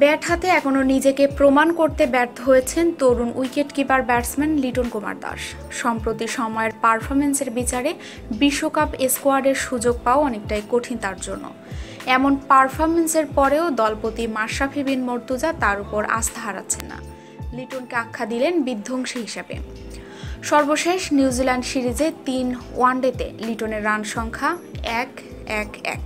Bat হাতে এখনও নিজেকে প্রমাণ করতে ব্যর্থ হয়েছেন তরুণ wicket keeper batsman Liton Kumar Das. সম্প্রতি সময়ের পারফরমেন্সের বিচারে বিশ্বকাপ স্কোয়াডের সুযোগ পাওয়া অনেকটাই কঠিন তার জন্য। এমন পারফরমেন্সের পরেও দলপতি মাশরাফি বিন মর্তুজা তার উপর আস্থা হারাচ্ছেন না। লিটনকে আখ্যা দিলেন বিধ্বংসী হিসেবে। সর্বশেষ নিউজিল্যান্ড সিরিজে তিন ওয়ানডেতে লিটনের রান সংখ্যা এক এক এক।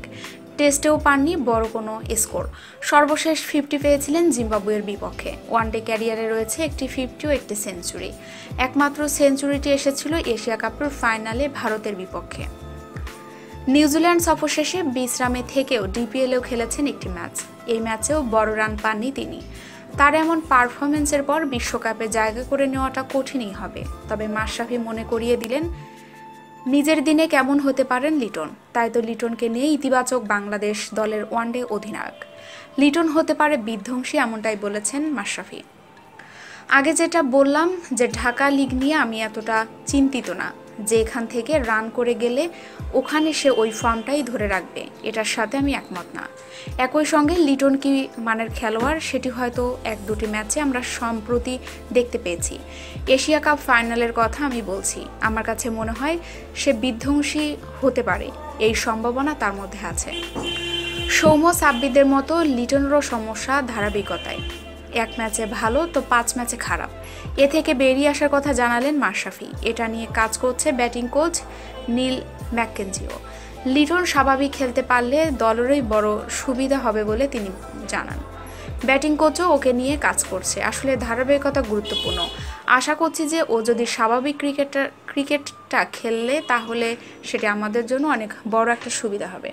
টেস্টেও পাননি বড় কোনো স্কোর। সর্বশেষ ফিফটি পেয়েছিলেন জিম্বাবুয়ের বিপক্ষে। ওয়ানডে ক্যারিয়ারে রয়েছে একটি ফিফটি ও একটি সেঞ্চুরি একমাত্র সেঞ্চুরিটি এসেছিল এশিয়া কাপের ফাইনালে ভারতের বিপক্ষে। নিউজিল্যান্ড সফর শেষে বিশ্রামে থেকেও ডিপিএলেও খেলেছেন একটি ম্যাচ। এই ম্যাচেও বড় রান পাননি তিনি। তার এমন পারফরমেন্সের পর বিশ্বকাপে জায়গা করে নেওয়াটা কঠিনই হবে। তবে মাশরাফি মনে করিয়ে দিলেন নিজের দিনে কেমন হতে পারেন লিটন? তাই তো লিটনকে নিয়ে ইতিবাচক বাংলাদেশ দলের ওয়ানডে অধিনায়ক। লিটন হতে পারে বিধ্বংসী এমনটাই বলেছেন মাশরাফি। আগে যেটা বললাম যে ঢাকা লিগ নিয়ে আমি এতটা চিন্তিত না। যে এখান থেকে রান করে গেলে ওখানে সে ওই ফর্মটাই ধরে রাখবে। এটার সাথে আমি একমত না। একই সঙ্গে লিটন কি মানের খেলোয়াড়, সেটি হয়তো এক দুটি ম্যাচে আমরা সম্প্রতি দেখতে পেয়েছি। এশিয়া কাপ ফাইনালের কথা আমি বলছি। আমার কাছে মনে হয় সে বিধ্বংসী হতে পারে। এই সম্ভাবনা তার মধ্যে আছে। সৌম্য সাব্বিদের মতো লিটনেরও সমস্যা ধারাবাহিকতায়। এক ম্যাচে ভালো, তো পাঁচ ম্যাচে খারাপ। এ থেকে বেরিয়ে আসার কথা জানালেন মাশরাফি। এটা নিয়ে কাজ করছে ব্যাটিং কোচ নীল ম্যাককেনজিও। লিটন স্বাভাবিক খেলতে পারলে দলেরই বড় সুবিধা হবে বলে তিনি জানান। ব্যাটিং কোচও ওকে নিয়ে কাজ করছে। আসলে ধারাবাহিকতা গুরুত্বপূর্ণ। আশা করছি যে ও যদি স্বাভাবিক ক্রিকেটার, ক্রিকেটটা খেললে তাহলে সেটা আমাদের জন্য অনেক বড় একটা সুবিধা হবে।